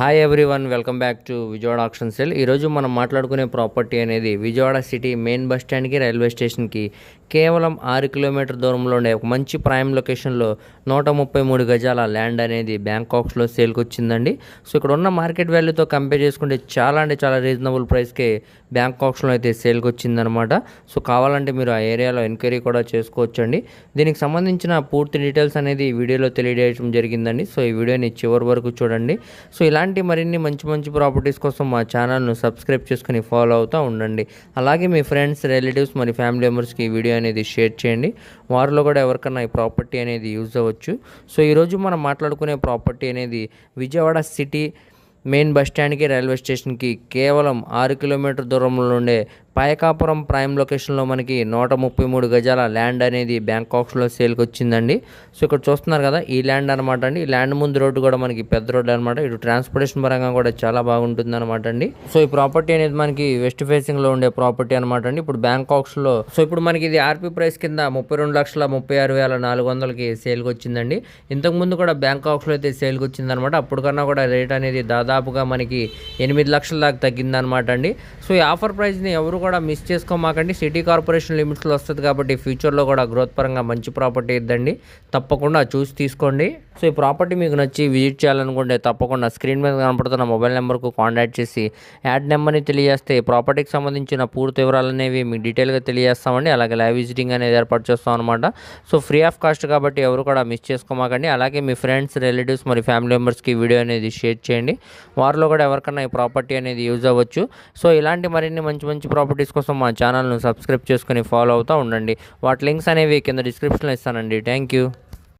Hi everyone welcome back to Vijayawada auction cell ఈరోజు మనం మాట్లాడుకునే ప్రాపర్టీ అనేది విజయవాడ సిటీ మెయిన్ బస్ స్టాండ్కి రైల్వే స్టేషన్కి కేవలం ఆరు కిలోమీటర్ దూరంలో ఉండే ఒక మంచి ప్రైమ్ లొకేషన్లో నూట ముప్పై మూడు గజాల ల్యాండ్ అనేది బ్యాంకాక్స్లో సేల్కి వచ్చిందండి. సో ఇక్కడ ఉన్న మార్కెట్ వాల్యూతో కంపేర్ చేసుకుంటే చాలా అంటే చాలా రీజనబుల్ ప్రైస్కే బ్యాంకాక్స్లో అయితే సేల్కి వచ్చిందనమాట సో కావాలంటే మీరు ఆ ఏరియాలో ఎంక్వైరీ కూడా చేసుకోవచ్చండి. దీనికి సంబంధించిన పూర్తి డీటెయిల్స్ అనేది వీడియోలో తెలియజేయడం జరిగిందండి. సో ఈ వీడియోని చివరి వరకు చూడండి. సో ఇలాంటి ఇలాంటి మరిన్ని మంచి మంచి ప్రాపర్టీస్ కోసం మా ఛానల్ను సబ్స్క్రైబ్ చేసుకుని ఫాలో అవుతూ ఉండండి. అలాగే మీ ఫ్రెండ్స్ రిలేటివ్స్ మరి ఫ్యామిలీ మెంబర్స్కి ఈ వీడియో అనేది షేర్ చేయండి. వారిలో కూడా ఎవరికన్నా ఈ ప్రాపర్టీ అనేది యూజ్ అవ్వచ్చు. సో ఈరోజు మనం మాట్లాడుకునే ప్రాపర్టీ అనేది విజయవాడ సిటీ మెయిన్ బస్ స్టాండ్కి రైల్వే స్టేషన్కి కేవలం ఆరు కిలోమీటర్ దూరంలో ఉండే పాయకాపురం ప్రైమ్ లొకేషన్లో మనకి నూట ముప్పై మూడు గజాల ల్యాండ్ అనేది బ్యాంకాక్స్లో సేల్కి వచ్చిందండి సో ఇక్కడ చూస్తున్నారు కదా ఈ ల్యాండ్ అనమాట అండి. ఈ ల్యాండ్ ముందు రోడ్డు కూడా మనకి పెద్ద రోడ్డు అనమాట ఇటు ట్రాన్స్పోర్టేషన్ పరంగా కూడా చాలా బాగుంటుంది అనమాట అండి. సో ఈ ప్రాపర్టీ అనేది మనకి వెస్ట్ ఫేసింగ్లో ఉండే ప్రాపర్టీ అనమాట అండి. ఇప్పుడు బ్యాంకాక్స్లో సో ఇప్పుడు మనకి ఇది ఆర్పీ ప్రైస్ కింద ముప్పై రెండు లక్షల ముప్పై ఆరు వేల నాలుగు వందలకి సేల్కి వచ్చిందండి ఇంతకుముందు కూడా బ్యాంకాక్స్లో అయితే సేల్కి వచ్చిందనమాట అప్పటికన్నా కూడా రేట్ అనేది దాదాపుగా మనకి ఎనిమిది లక్షల దాకా తగ్గిందనమాట అండి. సో ఈ ఆఫర్ ప్రైస్ని ఎవరు కూడా మిస్ చేసుకోమాకండి. సిటీ కార్పొరేషన్ లిమిట్స్లో వస్తుంది కాబట్టి ఫ్యూచర్లో కూడా గ్రోత్ పరంగా మంచి ప్రాపర్టీ ఇద్దండి. తప్పకుండా చూసి తీసుకోండి. సో ఈ ప్రాపర్టీ మీకు నచ్చి విజిట్ చేయాలనుకుంటే తప్పకుండా స్క్రీన్ మీద కనపడుతున్న మొబైల్ నెంబర్కు కాంటాక్ట్ చేసి యాడ్ నెంబర్ని తెలియజేస్తే ప్రాపర్టీకి సంబంధించిన పూర్తి వివరాలు అనేవి మీకు డీటెయిల్గా తెలియజేస్తామండి. అలాగే లైవ్ విజిటింగ్ అనేది ఏర్పాటు చేస్తాం అనమాట సో ఫ్రీ ఆఫ్ కాస్ట్ కాబట్టి ఎవరు కూడా మిస్ చేసుకోమాకండి. అలాగే మీ ఫ్రెండ్స్ రిలేటివ్స్ మరి ఫ్యామిలీ మెంబర్స్కి వీడియో అనేది షేర్ చేయండి. వారిలో కూడా ఎవరికైనా ఈ ప్రాపర్టీ అనేది యూజ్ అవ్వచ్చు. సో ఇలాంటి మరిన్ని మంచి మంచి ప్రాపర్టీస్ కోసం మా ఛానల్ను సబ్స్క్రైబ్ చేసుకుని ఫాలో అవుతూ ఉండండి. వాటి లింక్స్ అనేవి కింద డిస్క్రిప్షన్లో ఇస్తానండి. Thank you